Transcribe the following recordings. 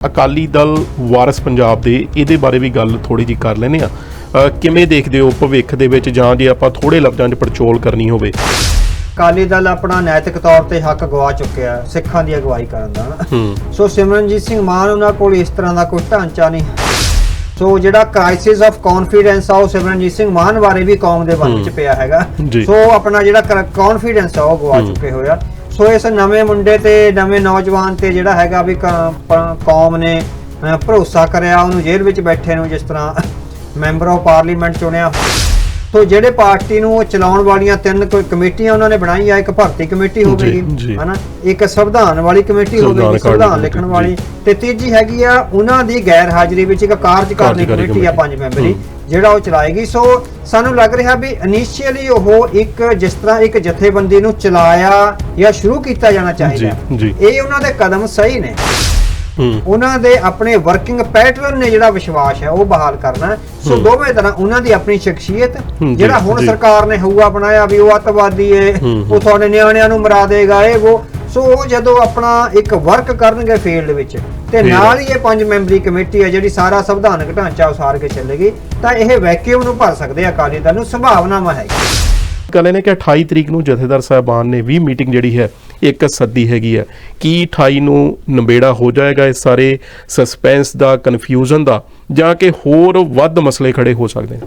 ਅਕਾਲੀ ਦਲ ਵਾਰਿਸ ਪੰਜਾਬ ਦੇ ਇਹਦੇ ਬਾਰੇ ਵੀ ਗੱਲ ਥੋੜੀ ਜੀ ਕਰ ਲੈਨੇ ਆ ਕਿਵੇਂ ਦੇਖਦੇ ਹੋ ਭਵਿੱਖ ਦੇ ਵਿੱਚ ਜਾਂ ਜੇ ਆਪਾਂ ਥੋੜੇ ਲਫ਼ਜ਼ਾਂ 'ਚ ਪੜਚੋਲ ਕਰਨੀ ਹੋਵੇ? ਅਕਾਲੀ ਦਲ ਆਪਣਾ ਨੈਤਿਕ ਤੌਰ ਤੇ ਹੱਕ ਗਵਾ ਚੁੱਕਿਆ ਹੈ, ਸਿੱਖਾਂ ਦੀ ਅਗਵਾਈ ਕਰਨ ਦਾ। ਸੋ ਸਿਮਰਨਜੀਤ ਸਿੰਘ ਮਾਨ ਉਹਨਾਂ ਕੋਲ ਇਸ ਤਰ੍ਹਾਂ ਦਾ ਕੋਈ ਢਾਂਚਾ ਨਹੀਂ। ਸੋ ਜਿਹੜਾ ਕ੍ਰਾਈਸਿਸ ਆਫ ਕੌਨਫੀਡੈਂਸ ਆ ਉਹ ਸਿਮਰਨਜੀਤ ਸਿੰਘ ਮਾਨ ਬਾਰੇ ਵੀ ਕੌਮ ਦੇ ਵੱਲ ਚ ਹੂੰ। ਪਿਆ ਹੈਗਾ। ਸੋ ਆਪਣਾ ਜਿਹੜਾ ਕੌਨਫੀਡੈਂਸ ਆ ਉਹ ਗਵਾ। ਚੁੱਕੇ ਹੋਇਆ ਸੋ ਇਸ ਨਵੇਂ ਮੁੰਡੇ ਤੇ, ਨਵੇਂ ਨੌਜਵਾਨ ਤੇ ਜਿਹੜਾ ਹੈਗਾ ਵੀ ਕੌਮ ਨੇ ਭਰੋਸਾ ਕਰਿਆ, ਉਹਨੂੰ ਜੇਲ੍ਹ ਵਿੱਚ ਬੈਠੇ ਨੂੰ ਜਿਸ ਤਰ੍ਹਾਂ ਮੈਂਬਰ ਆਫ ਪਾਰਲੀਮੈਂਟ ਚੁਣਿਆ। ਸੋ ਜਿਹੜੇ ਪਾਰਟੀ ਨੂੰ ਉਹ ਚਲਾਉਣ ਵਾਲੀਆਂ ਤਿੰਨ ਕੋਈ ਕਮੇਟੀਆਂ ਉਹਨਾਂ ਨੇ ਬਣਾਈਆਂ ਇੱਕ ਭਰਤੀ ਕਮੇਟੀ ਹੋਵੇਗੀ ਜੀ। ਹਨਾ ਇੱਕ ਸੰਵਿਧਾਨ ਵਾਲੀ ਕਮੇਟੀ ਹੋਵੇਗੀ ਕਾਰਜ ਸੰਵਿਧਾਨ ਲਿਖਣ। ਵਾਲੀ ਤੇ ਤੀਜੀ ਹੈਗੀ ਆ ਉਹਨਾਂ ਦੀ ਗੈਰ ਹਾਜ਼ਰੀ ਵਿੱਚ ਇੱਕ ਕਾਰਜਕਾਰਨੀ ਕਾਰਜਕਾਰੀ ਕਮੇਟੀ ਆ। ਪੰਜ ਮੈਂਬਰੀ ਹੂੰ। ਜਿਹੜਾ ਉਹ ਚਲਾਏਗੀ ਸੋ ਸਾਨੂੰ ਲੱਗ ਰਿਹਾ ਵੀ ਇਨੀਸ਼ੀਅਲੀ ਉਹ ਇੱਕ ਜਿਸ ਤਰ੍ਹਾਂ ਇੱਕ ਜਥੇਬੰਦੀ ਨੂੰ ਚਲਾਇਆ ਜਾਂ ਸ਼ੁਰੂ ਕੀਤਾ ਜਾਣਾ ਚਾਹੀਦਾ। ਇਹ ਉਹਨਾਂ ਦੇ ਕਦਮ ਸਹੀ ਨੇ ਹੂੰ ਉਹਨਾਂ ਦੇ ਆਪਣੇ ਵਰਕਿੰਗ ਪੈਟਰਨ ਨੇ ਜਿਹੜਾ ਵਿਸ਼ਵਾਸ ਹੈ ਉਹ ਬਹਾਲ ਕਰਨਾ। ਸੋ। ਦੋਵੇਂ ਤਰ੍ਹਾਂ ਉਹਨਾਂ ਦੀ ਆਪਣੀ ਸ਼ਖਸੀਅਤ ਜਿਹੜਾ ਹੁਣ। ਸਰਕਾਰ ਨੇ ਹਊਆ ਬਣਾਇਆ ਵੀ ਉਹ ਅੱਤਵਾਦੀ ਏ। ਉਹ ਤੁਹਾਡੇ ਨਿਆਣਿਆਂ ਨੂੰ ਮਰਾ ਦੇਗਾ ਇਹ ਉਹ ਸੋ ਉਹ ਜਦੋਂ ਆਪਣਾ ਇੱਕ ਵਰਕ ਕਰਨਗੇ ਫੀਲਡ ਵਿੱਚ ਤੇ ਨਾਲ ਹੈ। ਇਹ ਪੰਜ ਮੈਂਬਰੀ ਕਮੇਟੀ ਹੈ ਜਿਹੜੀ ਸਾਰਾ ਸੰਵਿਧਾਨਕ ਢਾਂਚਾ ਉਸਾਰ ਕੇ ਚੱਲੇਗੀ ਤਾਂ ਇਹ ਵੈਕਿਊਮ ਨੂੰ ਭਰ ਸਕਦੇ ਆ ਅਕਾਲੀ ਦਲ ਨੂੰ ਸੰਭਾਵਨਾਵਾਂ ਹੈ ਇਹ ਨੇ ਕਿ 28 ਤਰੀਕ ਨੂੰ ਜਥੇਦਾਰ ਸਾਹਿਬਾਨ ਨੇ ਵੀ ਮੀਟਿੰਗ ਜਿਹੜੀ ਹੈ ਇੱਕ ਸੱਦੀ ਹੈਗੀ ਹੈ ਕੀ 28 ਨੂੰ ਨਵੇੜਾ ਹੋ ਜਾਏਗਾ ਇਸ ਸਾਰੇ ਸਸਪੈਂਸ ਦਾ ਕਨਫਿਊਜ਼ਨ ਦਾ, ਜਾਂ ਕਿ ਹੋਰ ਵੱਧ ਮਸਲੇ ਖੜੇ ਹੋ ਸਕਦੇ ਨੇ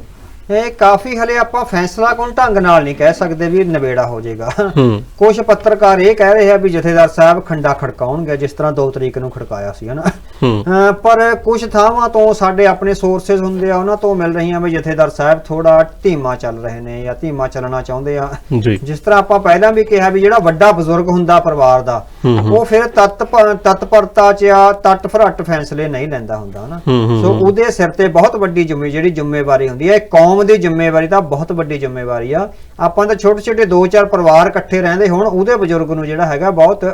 ਇਹ ਕਾਫੀ ਹਲੇ ਆਪਾਂ ਫੈਸਲਾ ਕੋਣ ਢੰਗ ਨਾਲ ਨਹੀਂ ਕਹਿ ਸਕਦੇ ਵੀ ਨਵੇੜਾ ਹੋ ਜਾਏਗਾ। ਹੂੰ। ਕੁਝ ਪੱਤਰਕਾਰ ਇਹ ਕਹਿ ਰਹੇ ਆ ਵੀ ਜਥੇਦਾਰ ਸਾਹਿਬ ਖੰਡਾ ਖੜਕਾਉਣਗੇ ਜਿਸ ਤਰ੍ਹਾਂ 2 ਤਰੀਕ ਨੂੰ ਖੜਕਾਇਆ ਸੀ ਹਨਾ? ਪਰ ਕੁਝ ਥਾਵਾਂ ਤੋਂ ਸਾਡੇ ਆਪਣੇ ਸੋਰਸਸ ਹੁੰਦੇ ਆ ਉਹਨਾਂ ਤੋਂ ਮਿਲ ਰਹੀਆਂ ਵੀ ਜਥੇਦਾਰ ਸਾਹਿਬ ਥੋੜਾ ਧੀਮਾ ਚੱਲ ਰਹੇ ਨੇ ਜਾਂ ਧੀਮਾ ਚੱਲਣਾ ਚਾਹੁੰਦੇ ਆ। ਜਿਸ ਤਰ੍ਹਾਂ ਆਪਾਂ ਪਹਿਲਾਂ ਵੀ ਕਿਹਾ ਵੀ ਜਿਹੜਾ ਵੱਡਾ ਬਜ਼ੁਰਗ ਹੁੰਦਾ ਪਰਿਵਾਰ ਦਾ। ਉਹ ਫਿਰ ਤਤ ਤਤਪਰਤਾ ਚ ਆ ਤਟ ਫਰਟ ਫੈਸਲੇ ਨਹੀਂ ਲੈਂਦਾ ਹੁੰਦਾ ਹਨਾ? ਸੋ। ਉਹਦੇ ਸਿਰ ਤੇ ਬਹੁਤ ਵੱਡੀ ਜ਼ਿੰਮੇ ਜਿਹੜੀ ਜ਼ਿੰਮੇਵਾਰੀ ਹੁੰਦੀ ਹੈ ਇਹ ਕੌਮ ਦੀ ਜ਼ਿੰਮੇਵਾਰੀ ਤਾਂ ਬਹੁਤ ਵੱਡੀ ਜ਼ਿੰਮੇਵਾਰੀ ਆ। ਆਪਾਂ ਤਾਂ ਛੋਟੇ ਛੋਟੇ ਦੋ ਚਾਰ ਪਰਿਵਾਰ ਇਕੱਠੇ ਰਹਿੰਦੇ ਹੁਣ ਉਹਦੇ ਬਜ਼ੁਰਗ ਨੂੰ ਜਿਹੜਾ ਹੈਗਾ ਬਹੁਤ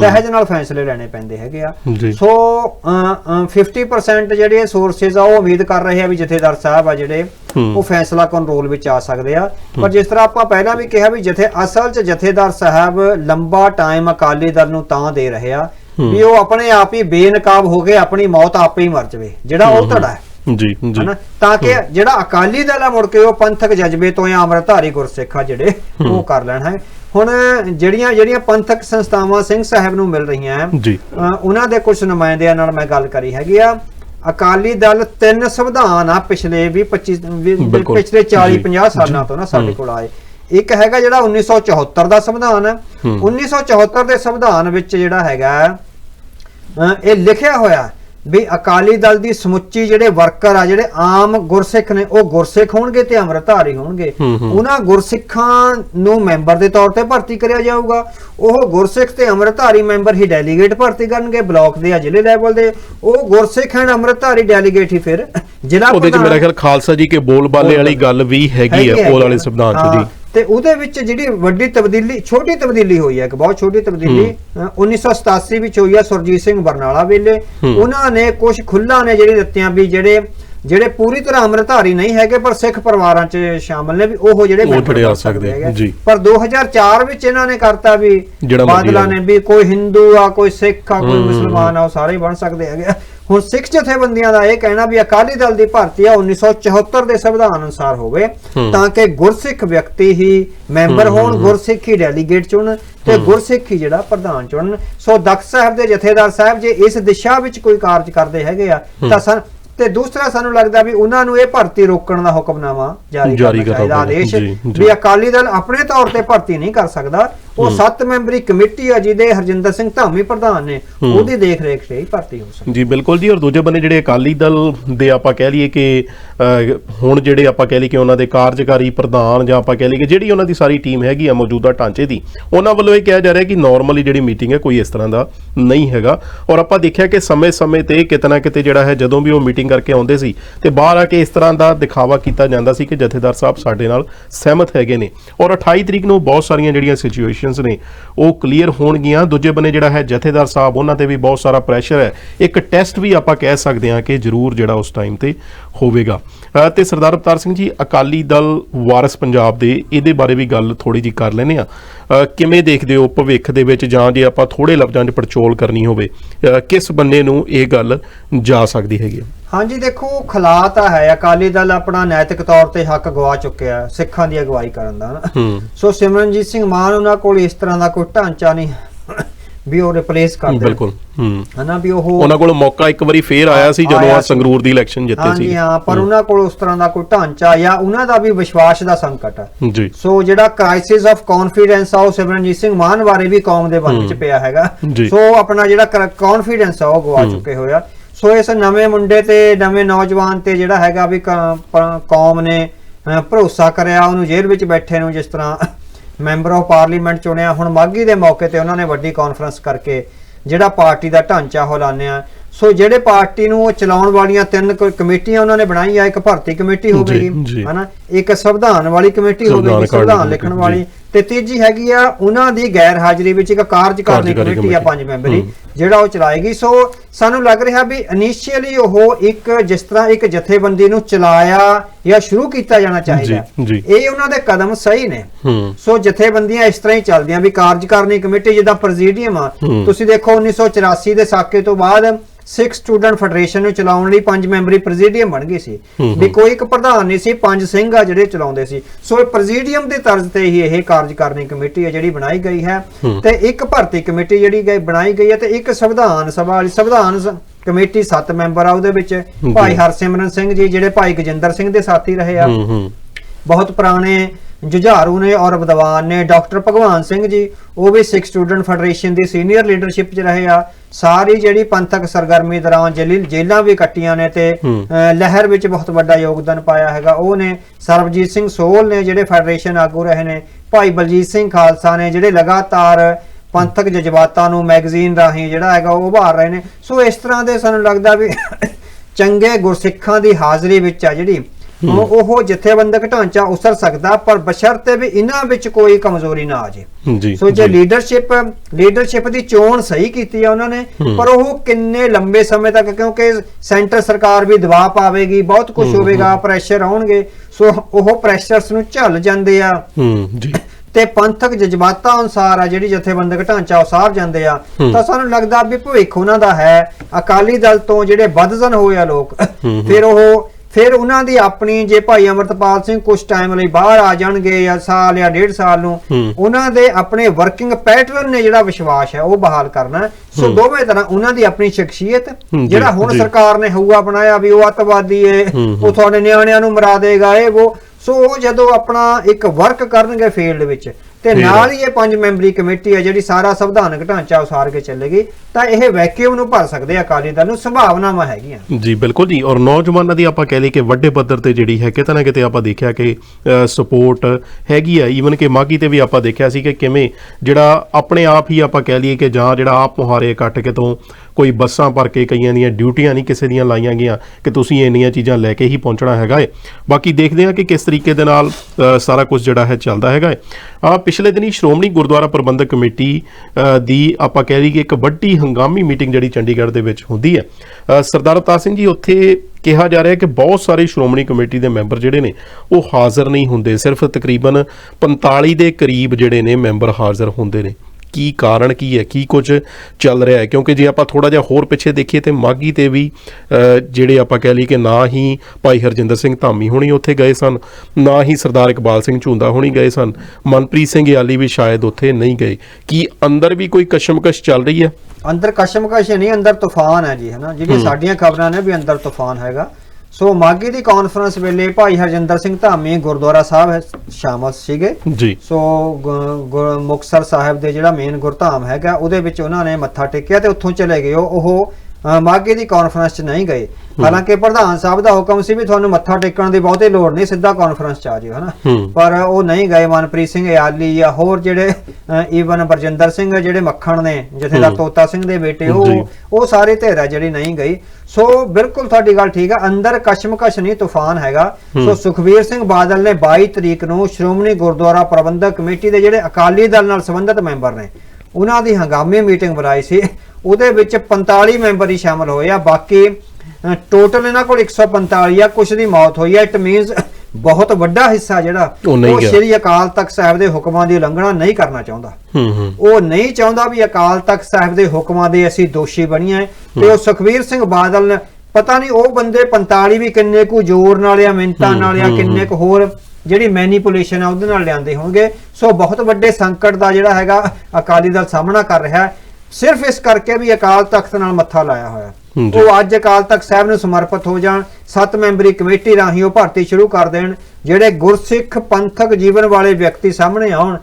ਸਹਿਜ ਨਾਲ ਫੈਸਲੇ ਲੈਣੇ ਪੈਂਦੇ ਹੈਗੇ ਆ। ਸੋ ਅ, ਅ, 50% ਜਿਹੜੇ ਸੋਰਸਸ ਆ ਉਹ ਉਮੀਦ ਕਰ ਰਹੇ ਆ ਵੀ ਜਥੇਦਾਰ ਸਾਹਿਬ ਆ ਜਿਹੜੇ। ਉਹ ਫੈਸਲਾ ਕੰਟਰੋਲ ਵਿੱਚ ਆ ਸਕਦੇ ਆ। ਪਰ ਜਿਸ ਤਰ੍ਹਾਂ ਆਪਾਂ ਪਹਿਲਾਂ ਵੀ ਕਿਹਾ ਵੀ ਜਥੇ ਅਸਲ 'ਚ ਜਥੇਦਾਰ ਸਾਹਿਬ ਲੰਬਾ ਟਾਈਮ ਅਕਾਲੀ ਦਲ ਨੂੰ ਤਾਂ ਦੇ ਰਹੇ ਆ ਵੀ ਉਹ ਆਪਣੇ ਆਪ ਹੀ ਬੇਨਕਾਬ ਹੋ ਕੇ ਆਪਣੀ ਮੌਤ ਆਪੇ ਹੀ ਮਰ ਜਾਵੇ ਜਿਹੜਾ ਉਹ ਧੜਾ ਹੈ। ਜੀ ਜੀ। ਹਨਾ? ਤਾਂ ਕਿ ਜਿਹੜਾ ਅਕਾਲੀ ਦਲ ਆ ਮੁੜ ਕੇ ਉਹ ਪੰਥਕ ਜਜ਼ਬੇ ਤੋਂ ਜਾਂ ਅੰਮ੍ਰਿਤਧਾਰੀ ਗੁਰਸਿੱਖ ਜਿਹੜੇ ਉਹ ਕਰ ਲੈਣ ਹੈ। ਹੁਣ ਜਿਹੜੀਆਂ ਜਿਹੜੀਆਂ ਪੰਥਕ ਸੰਸਥਾਵਾਂ ਸਿੰਘ ਸਾਹਿਬ ਨੂੰ ਮਿਲ ਰਹੀਆਂ ਹੈ, ਜੀ ਉਹਨਾਂ ਦੇ ਕੁਝ ਨੁਮਾਇੰਦਿਆਂ ਨਾਲ ਮੈਂ ਗੱਲ ਕਰੀ ਹੈਗੀ ਆ। ਅਕਾਲੀ ਦਲ ਤਿੰਨ ਸੰਵਿਧਾਨ ਆ ਪਿਛਲੇ ਵੀ 25 ਵੀ- ਬਿਲਕੁਲ। ਪਿਛਲੇ 40 ਜੀ, 50 ਸਾਲਾਂ ਤੋਂ ਨਾ ਸਾਡੇ ਹੂੰ। ਕੋਲ ਆਏ। ਇੱਕ ਹੈਗਾ ਜਿਹੜਾ 1974 ਦਾ ਸੰਵਿਧਾਨ ਹੈ। ਹੂੰ। 1974 ਦੇ ਸੰਵਿਧਾਨ ਵਿੱਚ ਜਿਹੜਾ ਹੈਗਾ ਇਹ ਲਿਖਿਆ ਹੋਇਆ ਵੀ ਅਕਾਲੀ ਦਲ ਦੀ ਸਮੁੱਚੀ ਜਿਹੜੇ ਵਰਕਰ ਆ ਜਿਹੜੇ ਆਮ ਗੁਰਸਿੱਖ ਨੇ ਉਹ ਗੁਰਸਿੱਖ ਹੋਣਗੇ ਤੇ ਅੰਮ੍ਰਿਤਧਾਰੀ ਹੋਣਗੇ। ਉਹਨਾਂ ਗੁਰਸਿੱਖਾਂ ਨੂੰ ਮੈਂਬਰ ਦੇ ਤੌਰ ਤੇ ਭਰਤੀ ਕਰਿਆ ਜਾਊਗਾ। ਉਹ ਗੁਰਸਿੱਖ ਤੇ ਅੰਮ੍ਰਿਤਧਾਰੀ ਮੈਂਬਰ ਹੀ ਡੈਲੀਗੇਟ ਭਰਤੀ ਕਰਨਗੇ ਬਲਾਕ ਦੇ ਜਾਂ ਜ਼ਿਲ੍ਹੇ ਲੈਵਲ ਦੇ। ਉਹ ਗੁਰਸਿੱਖ ਐਂਡ ਅੰਮ੍ਰਿਤਧਾਰੀ ਡੈਲੀਗੇਟ ਹੀ ਫਿਰ ਜ਼ਿਲ੍ਹਾ ਉਹਦੇ ਚ ਮੇਰਾ ਖਿਆਲ ਖਾਲਸਾ ਜੀ ਕੇ ਬੋਲ ਬਾਲੇ ਵਾਲੀ ਗੱਲ ਵੀ ਹੈਗੀ ਹੈ ਉਹ ਵਾਲੇ ਸੰਵਿਧਾਨ ਚ ਜੀ। ਤੇ ਉਹਦੇ ਵਿੱਚ ਜਿਹੜੀ ਵੱਡੀ ਤਬਦੀਲੀ ਛੋਟੀ ਤਬਦੀਲੀ ਹੋਈ ਹੈ ਇੱਕ ਬਹੁਤ ਛੋਟੀ ਤਬਦੀਲੀ ਅ, 1987 ਵਿੱਚ ਹੋਈ ਹੈ ਸੁਰਜੀਤ ਸਿੰਘ ਬਰਨਾਲਾ ਵੇਲੇ। ਉਹਨਾਂ ਨੇ ਕੁਝ ਖੁੱਲਾ ਨੇ ਜਿਹੜੀ ਦਿੱਤੀਆਂ ਵੀ ਜਿਹੜੇ ਜਿਹੜੇ ਪੂਰੀ ਤਰ੍ਹਾਂ ਅੰਮ੍ਰਿਤਧਾਰੀ ਨਹੀਂ ਹੈਗੇ ਪਰ ਸਿੱਖ ਪਰਿਵਾਰਾਂ 'ਚ ਸ਼ਾਮਲ ਨੇ ਵੀ ਉਹ ਜਿਹੜੇ ਜਿਹੜੇ ਆ ਸਕਦੇ। ਜੀ। ਪਰ 2004 ਵਿੱਚ ਇਹਨਾਂ ਨੇ ਕਰਤਾ ਵੀ ਬਾਦਲਾਂ। ਨੇ ਵੀ ਕੋਈ ਹਿੰਦੂ ਆ ਕੋਈ ਸਿੱਖ ਆ ਕੋਈ। ਮੁਸਲਮਾਨ ਆ ਉਹ ਸਾਰੇ ਬਣ ਸਕਦੇ ਹੈਗੇ। ਹੁਣ ਸਿੱਖ ਜਥੇਬੰਦੀਆਂ ਦਾ ਇਹ ਕਹਿਣਾ ਵੀ ਅਕਾਲੀ ਦਲ ਦੀ ਭਰਤੀ ਆ 1974 ਦੇ ਸੰਵਿਧਾਨ ਅਨੁਸਾਰ ਹੋਵੇ। ਤਾਂ ਕਿ ਗੁਰਸਿੱਖ ਵਿਅਕਤੀ ਹੀ ਮੈਂਬਰ ਹੋਣ ਗੁਰਸਿੱਖ ਹੀ ਡੈਲੀਗੇਟ ਚੁਣਨ ਤੇ ਗੁਰਸਿੱਖ ਹੀ ਜਿਹੜਾ ਪ੍ਰਧਾਨ ਚੁਣਨ ਸੋ ਦਖ ਸਾਹਿਬ ਦੇ ਜਥੇਦਾਰ ਸਾਹਿਬ ਜੇ ਇਸ ਦਿਸ਼ਾ ਵਿੱਚ ਕੋਈ ਕਾਰਜ ਕਰਦੇ ਹੈਗੇ ਆ ਤਾਂ ਸਨ ਤੇ ਦੂਸਰਾ ਸਾਨੂੰ ਲੱਗਦਾ ਵੀ ਉਹਨਾਂ ਨੂੰ ਇਹ ਭਰਤੀ ਰੋਕਣ ਦਾ ਹੁਕਮਨਾਮਾ ਜਾਰੀ ਕਰਨਾ ਚਾਹੀਦਾ। ਆਦੇਸ਼। ਵੀ ਅਕਾਲੀ ਦਲ ਆਪਣੇ ਤੌਰ ਤੇ ਭਰਤੀ ਨਹੀਂ ਕਰ ਸਕਦਾ ਉਹ ਸੱਤ ਮੈਂਬਰੀ ਕਮੇਟੀ ਆ ਜਿਹਦੇ ਹਰਜਿੰਦਰ ਸਿੰਘ ਧਾਮੀ ਪ੍ਰਧਾਨ ਨੇ। ਉਹਦੀ ਦੇਖ ਰੇਖ ਹੀ ਭਰਤੀ ਹੋ ਸਕਦੀ। ਜੀ ਬਿਲਕੁਲ ਜੀ ਔਰ ਦੂਜੇ ਬੰਨੇ ਜਿਹੜੇ ਅਕਾਲੀ ਦਲ ਦੇ ਆਪਾਂ ਕਹਿ ਲਈਏ ਕਿ ਹੁਣ ਜਿਹੜੇ ਆਪਾਂ ਕਹਿ ਲਈਏ ਕਿ ਉਹਨਾਂ ਦੇ ਕਾਰਜਕਾਰੀ ਪ੍ਰਧਾਨ ਜਾਂ ਆਪਾਂ ਕਹਿ ਲਈਏ ਕਿ ਜਿਹੜੀ ਉਹਨਾਂ ਦੀ ਸਾਰੀ ਟੀਮ ਹੈਗੀ ਆ ਮੌਜੂਦਾ ਢਾਂਚੇ ਦੀ ਉਹਨਾਂ ਵੱਲੋਂ ਇਹ ਕਿਹਾ ਜਾ ਰਿਹਾ ਕਿ ਨਾਰਮਲੀ ਜਿਹੜੀ ਮੀਟਿੰਗ ਹੈ ਕੋਈ ਇਸ ਤਰ੍ਹਾਂ ਦਾ ਨਹੀਂ ਹੈਗਾ। ਔਰ ਆਪਾਂ ਦੇਖਿਆ ਕਿ ਸਮੇਂ-ਸਮੇਂ ਤੇ ਕਿਤੇ ਨਾ ਕਿਤੇ ਜਿਹੜਾ ਹੈ ਜਦੋਂ ਵੀ ਉਹ ਮੀਟਿੰਗ ਕਰਕੇ ਆਉਂਦੇ ਸੀ ਤੇ ਬਾਹਰ ਆ ਕੇ ਇਸ ਤਰ੍ਹਾਂ ਦਾ ਦਿਖਾਵਾ ਕੀਤਾ ਜਾਂਦਾ ਸੀ ਕਿ ਜਥੇਦਾਰ ਸਾਹਿਬ ਸਾਡੇ ਨਾਲ ਸਹਿਮਤ ਹੈਗੇ ਨੇ। ਔਰ 28 ਤਰੀਕ ਨੂੰ ਬਹੁਤ ਸਾਰੀਆਂ ਜਿਹੜੀਆਂ ਸਿਚੁਏਸ਼ਨ ਕੁਐਸਚਨਸ ਨੇ। ਉਹ ਕਲੀਅਰ ਹੋਣਗੀਆਂ। ਦੂਜੇ ਬੰਨੇ ਜਿਹੜਾ ਹੈ ਜਥੇਦਾਰ ਸਾਹਿਬ ਉਹਨਾਂ ਤੇ ਵੀ ਬਹੁਤ ਸਾਰਾ ਪ੍ਰੈਸ਼ਰ ਹੈ। ਇੱਕ ਟੈਸਟ ਵੀ ਆਪਾਂ ਕਹਿ ਸਕਦੇ ਹਾਂ ਕਿ ਜ਼ਰੂਰ ਜਿਹੜਾ ਉਸ ਟਾਈਮ ਤੇ ਹੋਵੇਗਾ। ਅ, ਤੇ ਸਰਦਾਰ ਅਵਤਾਰ ਸਿੰਘ ਜੀ ਅਕਾਲੀ ਦਲ ਵਾਰਿਸ ਪੰਜਾਬ ਦੇ ਇਹਦੇ ਬਾਰੇ ਵੀ ਗੱਲ ਥੋੜੀ ਜੀ ਕਰ ਲੈਨੇ ਆ ਕਿਵੇਂ ਦੇਖਦੇ ਹੋ ਭਵਿੱਖ ਦੇ ਵਿੱਚ ਜਾਂ ਜੇ ਆਪਾਂ ਥੋੜੇ ਲਫ਼ਜ਼ਾਂ 'ਚ ਪੜਚੋਲ ਕਰਨੀ ਹੋਵੇ ਕਿਸ ਬੰਨੇ ਨੂੰ ਇਹ ਗੱਲ ਜਾ ਸਕਦੀ ਹੈਗੀ ਹੈ? ਹਾਂਜੀ ਦੇਖੋ ਖਲਾ ਤਾਂ ਹੈ ਅਕਾਲੀ ਦਲ ਆਪਣਾ ਨੈਤਿਕ ਤੌਰ ਤੇ ਹੱਕ ਗਵਾ ਚੁੱਕਿਆ ਸਿੱਖਾਂ ਦੀ ਅਗਵਾਈ ਕਰਨ ਦਾ ਸੋ ਸਿਮਰਨਜੀਤ ਸਿੰਘ ਮਾਨ ਉਹਨਾਂ ਕੋਲ ਇਸ ਤਰ੍ਹਾਂ ਦਾ ਕੋਈ ਢਾਂਚਾ ਨਹੀਂ ਵੀ ਉਹ ਰਿਪਲੇਸ ਕਰ ਦੇਣ। ਬਿਲਕੁਲ ਹੂੰ। ਹਨਾ ਵੀ ਉਹ ਉਹਨਾਂ ਕੋਲ ਮੌਕਾ ਇੱਕ ਵਾਰੀ ਫੇਰ ਆਇਆ ਸੀ ਜਦੋਂ ਆ। ਸੰਗਰੂਰ ਦੀ ਇਲੈਕਸ਼ਨ ਜਿੱਤੇ ਹਾਂਜੀ ਸੀ ਹਾਂ ਪਰ ਉਹਨਾਂ ਕੋਲ ਉਸ ਤਰ੍ਹਾਂ ਦਾ ਕੋਈ ਢਾਂਚਾ ਜਾਂ ਉਹਨਾਂ ਦਾ ਵੀ ਵਿਸ਼ਵਾਸ ਦਾ ਸੰਕਟ ਹੈ। ਜੀ। ਸੋ ਜਿਹੜਾ ਕ੍ਰਾਈਸਿਸ ਆਫ ਕੌਨਫੀਡੈਂਸ ਆ ਉਹ ਸਿਮਰਨਜੀਤ ਸਿੰਘ ਮਾਨ ਬਾਰੇ ਵੀ ਕੌਮ ਦੇ ਮਨ ਵਿੱਚ ਪਿਆ ਹੈਗਾ। ਸੋ ਆਪਣਾ ਜਿਹੜਾ ਕੌਨਫੀਡੈਂਸ ਆ ਉਹ ਗਵਾ ਚੁੱਕੇ ਹੋਇਆ ਸੋ ਇਸ ਨਵੇਂ ਮੁੰਡੇ ਤੇ ਨਵੇਂ ਨੌਜਵਾਨ ਤੇ ਜਿਹੜਾ ਹੈਗਾ ਵੀ ਕੌਮ ਨੇ ਭਰੋਸਾ ਕਰਿਆ ਉਹਨੂੰ ਜੇਲ੍ਹ ਵਿੱਚ ਬੈਠੇ ਨੂੰ ਜਿਸ ਤਰ੍ਹਾਂ ਮੈਂਬਰ ਆਫ ਪਾਰਲੀਮੈਂਟ ਚੁਣਿਆ ਹੁਣ ਮਾਗੀ ਦੇ ਮੌਕੇ ਤੇ ਉਹਨਾਂ ਨੇ ਵੱਡੀ ਕਾਨਫਰੰਸ ਕਰਕੇ ਜਿਹੜਾ ਪਾਰਟੀ ਦਾ ਢਾਂਚਾ ਉਹ ਲਾਣਿਆ ਸੋ ਜਿਹੜੇ ਪਾਰਟੀ ਨੂੰ ਉਹ ਚਲਾਉਣ ਵਾਲੀਆਂ ਤਿੰਨ ਕਮੇਟੀਆਂ ਉਹਨਾਂ ਨੇ ਬਣਾਈਆਂ ਇੱਕ ਭਰਤੀ ਕਮੇਟੀ ਹੋਵੇਗੀ ਜੀ। ਹਨਾ ਇੱਕ ਸੰਵਿਧਾਨ ਵਾਲੀ ਕਮੇਟੀ ਹੋਵੇਗੀ ਕਾਰਜ ਸੰਵਿਧਾਨ ਲਿਖਣ। ਵਾਲੀ ਤੇ ਤੀਜੀ ਹੈਗੀ ਆ ਉਹਨਾਂ ਦੀ ਗੈਰ ਹਾਜ਼ਰੀ ਵਿੱਚ ਇੱਕ ਕਾਰਜਕਾਰਨੀ ਕਾਰਜਕਾਰੀ ਕਮੇਟੀ ਆ। ਪੰਜ ਮੈਂਬਰੀ। ਜਿਹੜਾ ਉਹ ਚਲਾਏਗੀ ਸੋ ਸਾਨੂੰ ਲੱਗ ਰਿਹਾ ਵੀ ਇਨੀਸ਼ੀਅਲੀ ਉਹ ਇੱਕ ਜਿਸ ਤਰ੍ਹਾਂ ਇੱਕ ਜਥੇਬੰਦੀ ਨੂੰ ਚਲਾਇਆ ਜਾਂ ਸ਼ੁਰੂ ਕੀਤਾ ਜਾਣਾ ਚਾਹੀਦਾ। ਇਹ ਉਹਨਾਂ ਦੇ ਕਦਮ ਸਹੀ ਨੇ ਸੋ ਜਥੇਬੰਦੀਆਂ ਇਸ ਤਰ੍ਹਾਂ ਹੀ ਚੱਲਦੀਆਂ ਵੀ ਕਾਰਜਕਾਰਨੀ ਕਮੇਟੀ ਜਿੱਦਾਂ ਪ੍ਰੈਜ਼ੀਡੀਅਮ ਆ। ਤੁਸੀਂ ਦੇਖੋ 1984 ਦੇ ਸਾਕੇ ਤੋਂ ਬਾਅਦ ਸਿੱਖ ਸਟੂਡੈਂਟ ਫੈਡਰੇਸ਼ਨ ਨੂੰ ਚਲਾਉਣ ਲਈ ਪੰਜ ਮੈਂਬਰੀ ਪ੍ਰੈਜ਼ੀਡੀਅਮ ਬਣ ਗਈ ਸੀ। ਵੀ ਕੋਈ ਇੱਕ ਪ੍ਰਧਾਨ ਨਹੀਂ ਸੀ ਪੰਜ ਸਿੰਘ ਆ ਜਿਹੜੇ ਚਲਾਉਂਦੇ ਸੀ। ਸੋ ਇਹ ਪ੍ਰੈਜ਼ੀਡੀਅਮ ਦੇ ਤਰਜ਼ ਤੇ ਹੀ ਇਹ ਕਾਰਜਕਾਰਨੀ ਕਮੇਟੀ ਹੈ ਜਿਹੜੀ ਬਣਾਈ ਗਈ ਹੈ। ਤੇ ਇੱਕ ਭਰਤੀ ਕਮੇਟੀ ਜਿਹੜੀ ਗਈ ਬਣਾਈ ਗਈ ਹੈ ਤੇ ਇੱਕ ਸੰਵਿਧਾਨ ਸਭਾ ਵਾਲੀ ਸੰਵਿਧਾਨ ਕਮੇਟੀ 7 ਮੈਂਬਰ ਆ ਉਹਦੇ ਵਿੱਚ ਭਾਈ ਹਰਸਿਮਰਨ ਸਿੰਘ ਜੀ ਜਿਹੜੇ ਭਾਈ ਗਜਿੰਦਰ ਸਿੰਘ ਦੇ ਸਾਥੀ ਰਹੇ ਆ। ਬਹੁਤ ਪੁਰਾਣੇ ਜੁਝਾਰੂ ਨੇ ਔਰ ਵਿਦਵਾਨ ਨੇ ਡਾਕਟਰ ਭਗਵਾਨ ਸਿੰਘ ਜੀ ਉਹ ਵੀ ਸਿੱਖ ਸਟੂਡੈਂਟ ਫੈਡਰੇਸ਼ਨ ਦੀ ਸੀਨੀਅਰ ਲੀਡਰਸ਼ਿਪ 'ਚ ਰਹੇ ਆ। ਸਾਰੀ ਜਿਹੜੀ ਪੰਥਕ ਸਰਗਰਮੀ ਦੌਰਾਨ ਜੇਲੀ- ਜੇਲਾਂ ਵੀ ਕੱਟੀਆਂ ਨੇ ਤੇ ਲਹਿਰ ਵਿੱਚ ਬਹੁਤ ਵੱਡਾ ਯੋਗਦਾਨ ਪਾਇਆ ਹੈਗਾ। ਉਹ ਨੇ ਸਰਬਜੀਤ ਸਿੰਘ ਸੋਹਲ ਨੇ ਜਿਹੜੇ ਫੈਡਰੇਸ਼ਨ ਆਗੂ ਰਹੇ ਨੇ ਭਾਈ ਬਲਜੀਤ ਸਿੰਘ ਖਾਲਸਾ ਨੇ ਜਿਹੜੇ ਲਗਾਤਾਰ ਪੰਥਕ ਜਜ਼ਬਾਤਾਂ ਨੂੰ ਮੈਗਜ਼ੀਨ ਰਾਹੀਂ ਜਿਹੜਾ ਹੈਗਾ ਉਹ ਉਭਾਰ ਰਹੇ ਨੇ। ਸੋ ਇਸ ਤਰ੍ਹਾਂ ਦੇ ਸਾਨੂੰ ਲੱਗਦਾ ਵੀ ਚੰਗੇ ਗੁਰਸਿੱਖਾਂ ਦੀ ਹਾਜ਼ਰੀ ਵਿੱਚ ਆ ਜਿਹੜੀ ਉਹ ਉਹ ਜਥੇਬੰਦਕ ਢਾਂਚਾ ਉਸਰ ਸਕਦਾ ਪਰ ਬਸ਼ਰਤੇ ਵੀ ਇਹਨਾਂ ਵਿੱਚ ਕੋਈ ਕਮਜ਼ੋਰੀ ਨਾ ਆ ਜੇ ਸੋ ਜੇ। ਲੀਡਰਸ਼ਿਪ ਲੀਡਰਸ਼ਿਪ ਦੀ ਚੋਣ ਸਹੀ ਕੀਤੀ ਆ ਉਹਨਾਂ ਨੇ। ਪਰ ਉਹ ਕਿੰਨੇ ਲੰਬੇ ਸਮੇਂ ਤੱਕ ਕਿਉਂਕਿ ਸੈਂਟਰ ਸਰਕਾਰ ਵੀ ਦਬਾਅ ਪਾਵੇਗੀ ਬਹੁਤ ਕੁਝ ਹੋਵੇਗਾ ਪ੍ਰੈਸ਼ਰ ਆਉਣਗੇ ਸੋ ਉਹ ਪ੍ਰੈਸ਼ਰਸ ਨੂੰ ਝੱਲ ਜਾਂਦੇ ਆ ਹੂੰ ਜੀ ਤੇ ਪੰਥਕ ਜਜ਼ਬਾਤਾਂ ਅਨੁਸਾਰ ਆ ਜਿਹੜੀ ਜਥੇਬੰਦਕ ਢਾਂਚਾ ਉਸਾਰ ਜਾਂਦੇ ਆ। ਤਾਂ ਸਾਨੂੰ ਲੱਗਦਾ ਵੀ ਭਵਿੱਖ ਉਹਨਾਂ ਦਾ ਹੈ ਅਕਾਲੀ ਦਲ ਤੋਂ ਜਿਹੜੇ ਬਦਜ਼ਨ ਹੋਏ ਆ ਲੋਕ। ਫਿਰ ਉਹ ਫਿਰ ਉਹਨਾਂ ਦੀ ਆਪਣੀ ਜੇ ਭਾਈ ਅਮਰਤਪਾਲ ਸਿੰਘ ਕੁਝ ਟਾਈਮ ਲਈ ਬਾਹਰ ਆ ਜਾਣਗੇ ਜਾਂ ਸਾਲ ਜਾਂ ਡੇਢ ਸਾਲ ਨੂੰ। ਉਹਨਾਂ ਦੇ ਆਪਣੇ ਵਰਕਿੰਗ ਪੈਟਰਨ ਨੇ ਜਿਹੜਾ ਵਿਸ਼ਵਾਸ ਹੈ ਉਹ ਬਹਾਲ ਕਰਨਾ। ਸੋ। ਦੋਵੇਂ ਤਰ੍ਹਾਂ ਉਹਨਾਂ ਦੀ ਆਪਣੀ ਸ਼ਖਸੀਅਤ ਜਿਹੜਾ ਹੁਣ। ਸਰਕਾਰ ਨੇ ਹਊਆ ਬਣਾਇਆ ਵੀ ਉਹ ਅੱਤਵਾਦੀ ਹੂੰ। ਉਹ ਤੁਹਾਡੇ ਨਿਆਣਿਆਂ ਨੂੰ ਮਰਾ ਦੇਗਾ ਇਹ ਉਹ ਸੋ ਉਹ ਜਦੋਂ ਆਪਣਾ ਇੱਕ ਵਰਕ ਕਰਨਗੇ ਫੀਲਡ ਵਿੱਚ ਤੇ ਨਾਲ ਹੀ ਇਹ ਪੰਜ ਮੈਂਬਰੀ ਕਮੇਟੀ ਹੈ ਜਿਹੜੀ ਸਾਰਾ ਸੰਵਿਧਾਨਕ ਢਾਂਚਾ ਉਸਾਰ ਕੇ ਚੱਲੇਗੀ ਤਾਂ ਇਹ ਵੈਕਿਊਮ ਨੂੰ ਭਰ ਸਕਦੇ ਆ ਅਕਾਲੀ ਦਲ ਨੂੰ ਸੰਭਾਵਨਾਵਾਂ ਹੈਗੀਆਂ। ਜੀ ਬਿਲਕੁਲ ਜੀ। ਔਰ ਨੌਜਵਾਨਾਂ ਦੀ ਆਪਾਂ ਕਹਿ ਲਈ ਕਿ ਵੱਡੇ ਪੱਧਰ ਤੇ ਜਿਹੜੀ ਹੈ ਕਿਤੇ ਨਾ ਕਿਤੇ ਆਪਾਂ ਦੇਖਿਆ ਕਿ ਸਪੋਰਟ ਹੈਗੀ ਆ। ਈਵਨ ਕਿ ਮਾਗੀ ਤੇ ਵੀ ਆਪਾਂ ਦੇਖਿਆ ਸੀ ਕਿ ਕਿਵੇਂ ਜਿਹੜਾ ਆਪਣੇ ਆਪ ਹੀ ਆਪਾਂ ਕਹਿ ਲਈਏ ਕਿ ਜਾਂ ਜਿਹੜਾ ਆਪ ਮੁਹਾਰੇ ਕੱਟ ਕੇ ਤੋਂ ਕੋਈ ਬੱਸਾਂ ਭਰ ਕੇ ਕਈਆਂ ਦੀਆਂ ਡਿਊਟੀਆਂ ਨਹੀਂ ਕਿਸੇ ਦੀਆਂ ਲਾਈਆਂ ਗਈਆਂ ਕਿ ਤੁਸੀਂ ਇੰਨੀਆਂ ਚੀਜ਼ਾਂ ਲੈ ਕੇ ਹੀ ਪਹੁੰਚਣਾ ਹੈਗਾ ਏ। ਬਾਕੀ ਦੇਖਦੇ ਹਾਂ ਕਿ ਕਿਸ ਤਰੀਕੇ ਦੇ ਨਾਲ ਸਾਰਾ ਕੁਝ ਜਿਹੜਾ ਹੈ ਚੱਲਦਾ ਹੈਗਾ ਏ। ਆ, ਪਿਛਲੇ ਦਿਨੀ ਸ਼੍ਰੋਮਣੀ ਗੁਰਦੁਆਰਾ ਪ੍ਰਬੰਧਕ ਕਮੇਟੀ ਦੀ ਆਪਾਂ ਕਹਿ ਲਈਏ ਇੱਕ ਵੱਡੀ ਹੰਗਾਮੀ ਮੀਟਿੰਗ ਜਿਹੜੀ ਚੰਡੀਗੜ੍ਹ ਦੇ ਵਿੱਚ ਹੁੰਦੀ ਹੈ। ਸਰਦਾਰ ਅਵਤਾਰ ਸਿੰਘ ਜੀ, ਉੱਥੇ ਕਿਹਾ ਜਾ ਰਿਹਾ ਕਿ ਬਹੁਤ ਸਾਰੇ ਸ਼੍ਰੋਮਣੀ ਕਮੇਟੀ ਦੇ ਮੈਂਬਰ ਜਿਹੜੇ ਨੇ, ਉਹ ਹਾਜ਼ਰ ਨਹੀਂ ਹੁੰਦੇ। ਸਿਰਫ ਤਕਰੀਬਨ 45 ਦੇ ਕਰੀਬ ਜਿਹੜੇ ਨੇ ਮੈਂਬਰ ਹਾਜ਼ਰ ਹੁੰਦੇ ਨੇ। ਕੀ ਕਾਰਨ ਕੀ ਹੈ ਕੀ ਕੁਝ ਚੱਲ ਰਿਹਾ ਹੈ? ਕਿਉਂਕਿ ਜੇ ਆਪਾਂ ਥੋੜਾ ਜਿਹਾ ਹੋਰ ਪਿੱਛੇ ਦੇਖੀਏ ਤੇ ਮਾਗੀ ਤੇ ਵੀ ਜਿਹੜੇ ਆਪਾਂ ਕਹਿ ਲਈ ਕਿ ਨਾ ਹੀ ਭਾਈ ਹਰਜਿੰਦਰ ਸਿੰਘ ਧਾਮੀ ਹੋਣੀ ਉੱਥੇ ਗਏ ਸਨ ਨਾ ਹੀ ਸਰਦਾਰ ਇਕਬਾਲ ਸਿੰਘ ਝੁੰਦਾ ਹੋਣੀ ਗਏ ਸਨ ਮਨਪ੍ਰੀਤ ਸਿੰਘ ਯਾਲੀ ਵੀ ਸ਼ਾਇਦ ਉੱਥੇ ਨਹੀਂ ਗਏ। ਕੀ ਅੰਦਰ ਵੀ ਕੋਈ ਕਸ਼ਮਕਸ਼ ਚੱਲ ਰਹੀ ਹੈ? ਅੰਦਰ ਕਸ਼ਮਕਸ਼ ਨਹੀਂ ਅੰਦਰ ਤੂਫਾਨ ਹੈ ਜੀ ਹਨਾ? ਜਿਹੜੀਆਂ ਹੂੰ। ਸਾਡੀਆਂ ਖਬਰਾਂ ਨੇ ਵੀ ਅੰਦਰ ਤੂਫਾਨ ਹੈਗਾ। ਸੋ ਮਾਗੀ ਦੀ ਕਾਨਫਰੰਸ ਵੇਲੇ ਭਾਈ ਹਰਜਿੰਦਰ ਸਿੰਘ ਧਾਮੀ ਗੁਰਦੁਆਰਾ ਸਾਹਿਬ ਸ਼ਾਮਲ ਸੀਗੇ। ਜੀ। ਸੋ ਮੁਕਤਸਰ ਸਾਹਿਬ ਦੇ ਜਿਹੜਾ ਮੇਨ ਗੁਰਧਾਮ ਹੈਗਾ ਉਹਦੇ ਵਿੱਚ ਉਹਨਾਂ ਨੇ ਮੱਥਾ ਟੇਕਿਆ ਤੇ ਉੱਥੋਂ ਚਲੇ ਗਏ ਉਹ ਮਾਘੇ ਦੀ ਕਾਨਫਰੰਸ 'ਚ ਨਹੀਂ ਗਏ ਹਾਲਾਂਕਿ ਪ੍ਰਧਾਨ ਸਾਹਿਬ ਦਾ ਹੁਕਮ ਸੀ ਵੀ ਤੁਹਾਨੂੰ ਮੱਥਾ ਟੇਕਣ ਦੀ ਬਹੁਤੀ ਲੋੜ ਨਹੀਂ ਸਿੱਧਾ ਕਾਨਫਰੰਸ 'ਚ ਆ ਜਿਓ ਹਨਾ ਪਰ ਉਹ ਨਹੀਂ ਗਏ ਮਨਪ੍ਰੀਤ ਸਿੰਘ ਇਆਲੀ ਜਾਂ ਹੋਰ ਜਿਹੜੇ ਈਵਨ ਬਰਜਿੰਦਰ ਸਿੰਘ ਜਿਹੜੇ ਮੱਖਣ ਨੇ ਜਥੇਦਾਰ ਹੂੰ। ਤੋਤਾ ਸਿੰਘ ਦੇ ਬੇਟੇ। ਉਹ ਉਹ ਸਾਰੇ ਧਿਰ ਜਿਹੜੀ ਨਹੀਂ ਗਈ ਸੋ ਬਿਲਕੁਲ ਤੁਹਾਡੀ ਗੱਲ ਠੀਕ ਆ ਅੰਦਰ ਕਸ਼ਮਕਸ਼ ਨਹੀਂ ਤੂਫਾਨ ਹੈਗਾ ਸੋ ਹੂੰ। ਸੁਖਬੀਰ ਸਿੰਘ ਬਾਦਲ ਨੇ 22 ਤਰੀਕ ਨੂੰ ਸ਼੍ਰੋਮਣੀ ਗੁਰਦੁਆਰਾ ਪ੍ਰਬੰਧਕ ਕਮੇਟੀ ਦੇ ਜਿਹੜੇ ਅਕਾਲੀ ਦਲ ਨਾਲ ਸੰਬੰਧਿਤ ਮੈਂਬਰ ਨੇ ਉਹਨਾਂ ਦੀ ਹੰਗਾਮੀ ਮੀਟਿੰਗ ਬੁਲਾਈ ਸੀ। ਉਹਦੇ ਵਿੱਚ 45 ਮੈਂਬਰ ਹੀ ਸ਼ਾਮਲ ਹੋਏ ਆ। ਬਾਕੀ ਟੋਟਲ ਇਹਨਾਂ ਕੋਲ 145 ਆ। ਕੁਛ ਦੀ ਮੌਤ ਹੋਈ ਆ। ਇਟ ਮੀਨਸ ਬਹੁਤ ਵੱਡਾ ਹਿੱਸਾ ਜਿਹੜਾ ਉਹ। ਸ਼੍ਰੀ ਅਕਾਲ ਤਖਤ ਸਾਹਿਬ ਦੇ ਹੁਕਮਾਂ ਦੀ ਉਲੰਘਣਾ ਨਹੀਂ ਕਰਨਾ ਚਾਹੁੰਦਾ। ਉਹ ਨਹੀਂ ਚਾਹੁੰਦਾ ਵੀ ਅਕਾਲ ਤਖਤ ਸਾਹਿਬ ਦੇ ਹੁਕਮਾਂ ਦੇ ਅਸੀਂ ਦੋਸ਼ੀ ਬਣੀਏ। ਤੇ ਉਹ ਸੁਖਵੀਰ ਸਿੰਘ ਬਾਦਲ ਨੇ ਪਤਾ ਨਹੀਂ ਉਹ ਬੰਦੇ 45 ਵੀ ਕਿੰਨੇ ਕੁ ਜ਼ੋਰ ਨਾਲ ਮਿੰਟਾਂ ਹੂੰ, ਨਾਲ ਹੂੰ, ਕਿੰਨੇ ਕੁ ਹੋਰ ਜਿਹੜੀ ਮੈਨੀਪੂਲੇਸ਼ਨ ਆ ਉਹਦੇ ਨਾਲ ਲਿਆਂਦੇ ਹੋਣਗੇ। ਸੋ ਬਹੁਤ ਵੱਡੇ ਸੰਕਟ ਦਾ ਜਿਹੜਾ ਹੈਗਾ ਅਕਾਲੀ ਦਲ ਸਾਹਮਣਾ ਕਰ ਰਿਹਾ ਸਿਰਫ ਇਸ ਕਰਕੇ ਵੀ ਅਕਾਲ ਤਖਤ ਨਾਲ ਮੱਥਾ ਲਾਇਆ ਹੋਇਆ। ਉਹ ਅੱਜ ਅਕਾਲ ਤਖਤ ਸਾਹਿਬ ਨੂੰ ਸਮਰਪਿਤ ਹੋ ਜਾਣ ਸੱਤ ਮੈਂਬਰੀ ਕਮੇਟੀ ਰਾਹੀਂ ਉਹ ਭਰਤੀ ਸ਼ੁਰੂ ਕਰ ਦੇਣ ਜਿਹੜੇ ਗੁਰਸਿੱਖ ਪੰਥਕ ਜੀਵਨ ਵਾਲੇ ਵਿਅਕਤੀ ਸਾਹਮਣੇ ਆਉਣ।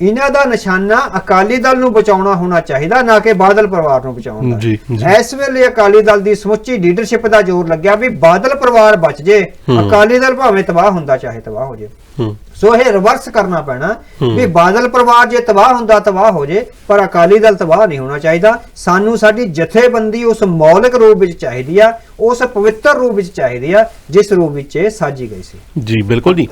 ਇਹਨਾਂ ਦਾ ਨਿਸ਼ਾਨਾ ਅਕਾਲੀ ਦਲ ਨੂੰ ਬਚਾਉਣਾ ਹੋਣਾ ਚਾਹੀਦਾ ਨਾ ਕਿ ਬਾਦਲ ਪਰਿਵਾਰ ਨੂੰ ਬਚਾਉਣ ਦਾ। ਇਸ ਵੇਲੇ ਅਕਾਲੀ ਦਲ ਦੀ ਸਮੁੱਚੀ ਲੀਡਰਸ਼ਿਪ ਦਾ ਜ਼ੋਰ ਲੱਗਿਆ ਵੀ ਬਾਦਲ ਪਰਿਵਾਰ ਬਚ ਜੇ। ਅਕਾਲੀ ਦਲ ਭਾਵੇਂ ਤਬਾਹ ਹੁੰਦਾ ਚਾਹੇ ਤਬਾਹ ਹੋ ਜੇ ਸੋ ਇਹ ਰਿਵਰਸ ਕਰਨਾ ਪੈਣਾ। ਵੀ ਬਾਦਲ ਪਰਿਵਾਰ ਜੇ ਤਬਾਹ ਹੁੰਦਾ ਤਬਾਹ ਹੋ ਜੇ ਪਰ ਅਕਾਲੀ ਦਲ ਤਬਾਹ ਨਹੀਂ ਹੋਣਾ ਚਾਹੀਦਾ ਸਾਨੂੰ ਸਾਡੀ ਜਥੇਬੰਦੀ ਉਸ ਮੌਲਿਕ ਰੂਪ ਵਿੱਚ ਚਾਹੀਦੀ ਆ ਉਸ ਪਵਿੱਤਰ ਰੂਪ ਵਿੱਚ ਚਾਹੀਦੀ ਆ ਜਿਸ ਰੂਪ ਵਿੱਚ ਇਹ ਸਾਜੀ ਗਈ ਸੀ ਜੀ ਬਿਲਕੁਲ ਜੀ